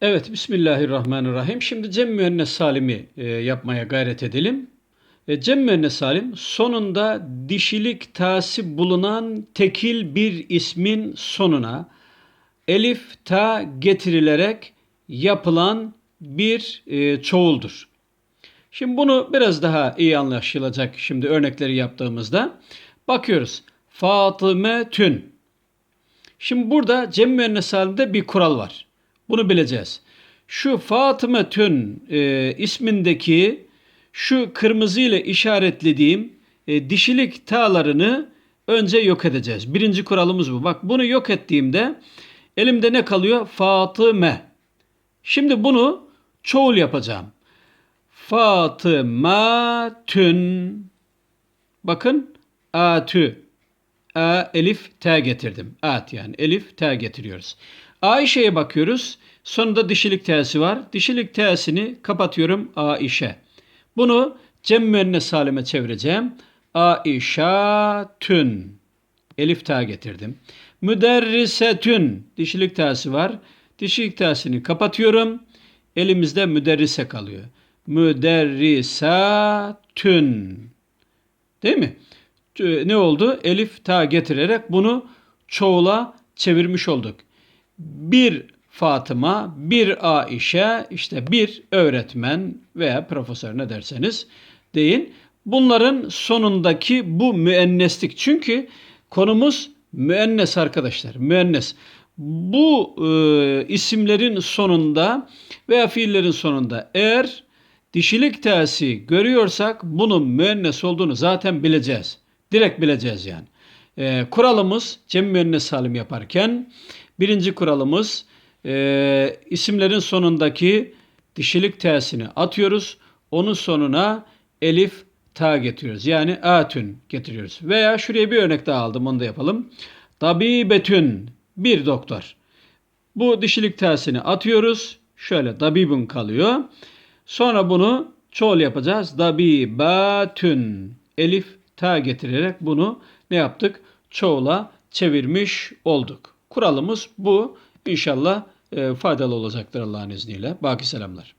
Evet, Bismillahirrahmanirrahim. Şimdi cem müennes salimi e, yapmaya gayret edelim. E, cem müennes salim sonunda dişilik tası bulunan tekil bir ismin sonuna elif ta getirilerek yapılan bir e, çoğuldur. Şimdi bunu biraz daha iyi anlaşılacak şimdi örnekleri yaptığımızda. Bakıyoruz. Fatıme tün. Şimdi burada cem müennes salimde bir kural var. Bunu bileceğiz. Şu Fatıma Tün e, ismindeki şu kırmızı ile işaretlediğim e, dişilik tağlarını önce yok edeceğiz. Birinci kuralımız bu. Bak bunu yok ettiğimde elimde ne kalıyor? Fatıme. Şimdi bunu çoğul yapacağım. Fatıma tün. Bakın atü. A, elif, t getirdim. At yani elif, t getiriyoruz. Ayşe'ye bakıyoruz. Sonunda dişilik t'si var. Dişilik t'sini kapatıyorum Aişe. Bunu cem müennes salime çevireceğim. Aişatün. Elif ta getirdim. Müderrisetün. Dişilik t'si var. Dişilik t'sini kapatıyorum. Elimizde müderrise kalıyor. Müderrisatün. Değil mi? Ne oldu? Elif ta getirerek bunu çoğula çevirmiş olduk. Bir Fatıma, bir Aişe, işte bir öğretmen veya profesör ne derseniz deyin. Bunların sonundaki bu müenneslik. Çünkü konumuz müennes arkadaşlar. Müennes. Bu e, isimlerin sonunda veya fiillerin sonunda eğer dişilik t'si görüyorsak bunun müennes olduğunu zaten bileceğiz. Direkt bileceğiz yani. E, kuralımız cem müennes salim yaparken birinci kuralımız e, isimlerin sonundaki dişilik t'sini atıyoruz. Onun sonuna elif ta getiriyoruz. Yani atün getiriyoruz. Veya şuraya bir örnek daha aldım onu da yapalım. Dabibetün bir doktor. Bu dişilik t'sini atıyoruz. Şöyle dabibun kalıyor. Sonra bunu çoğul yapacağız. Dabibatün. Elif ta getirerek bunu ne yaptık? Çoğula çevirmiş olduk. Kuralımız bu. İnşallah e, faydalı olacaktır Allah'ın izniyle. Baki selamlar.